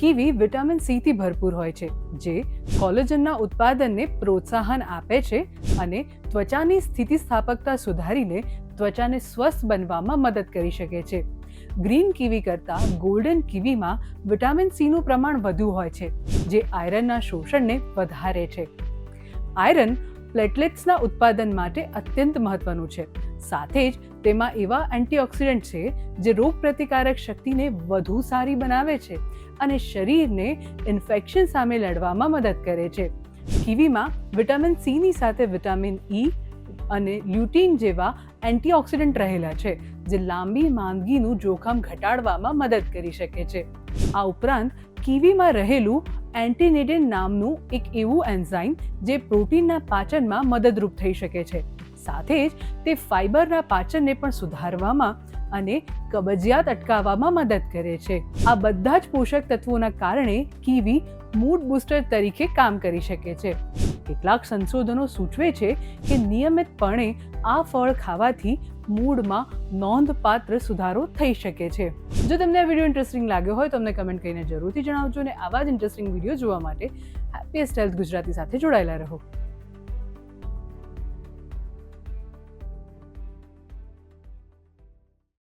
Kiwi vitamin C થી ભરપૂર હોય છે, જે કોલેજનના ઉત્પાદનને પ્રોત્સાહન આપે છે અને ત્વચાની સ્થિતિસ્થાપકતા સુધારીને ત્વચાને સ્વસ્થ બનવામાં મદદ કરી શકે છે. ગ્રીન કીવી કરતાં ગોલ્ડન કીવીમાં વિટામિન સીનું પ્રમાણ વધુ હોય છે, જે આયરનના શોષણને વધારે છે. આયરન પ્લેટલેટ્સના ઉત્પાદન માટે અત્યંત મહત્વનું છે સાથે જ તેમાં એવા એન્ટીઓક્સિડન્ટ છે જે રોગ પ્રતિકારક શક્તિને વધુ સારી બનાવે છે અને શરીરને ઇન્ફેક્શન સામે લડવામાં મદદ કરે છે. કીવીમાં વિટામિન સીની સાથે વિટામિન ઈ અને લ્યુટીન જેવા એન્ટીઓક્સિડન્ટ રહેલા છે, જે લાંબી માંદગીનું જોખમ ઘટાડવામાં મદદ કરી શકે છે. આ ઉપરાંત, કીવીમાં રહેલું એન્ટીનેડિન નામનું એક એવું એન્ઝાઇમ જે પ્રોટીનના પાચનમાં મદદરૂપ થઈ શકે છે. સાથે જ તે ફાઇબરના પાચનને પણ સુધારવામાં અને કબજિયાત અટકાવવામાં મદદ કરે છે. આ બધા જ પોષક તત્વોના કારણે કીવી મૂડ બૂસ્ટર તરીકે કામ કરી શકે છે. કેટલાક સંશોધનો સૂચવે છે કે નિયમિતપણે આ ફળ ખાવાથી મૂડમાં નોંધપાત્ર સુધારો થઈ શકે છે. જો તમને આ વીડિયો ઇન્ટરેસ્ટિંગ લાગ્યો હોય તો અમને કમેન્ટ કરીને જરૂરથી જણાવજો અને આવા જ ઇન્ટરેસ્ટિંગ વીડિયો જોવા માટે હેપીએસ્ટ હેલ્થ ગુજરાતી સાથે જોડાયેલા રહો.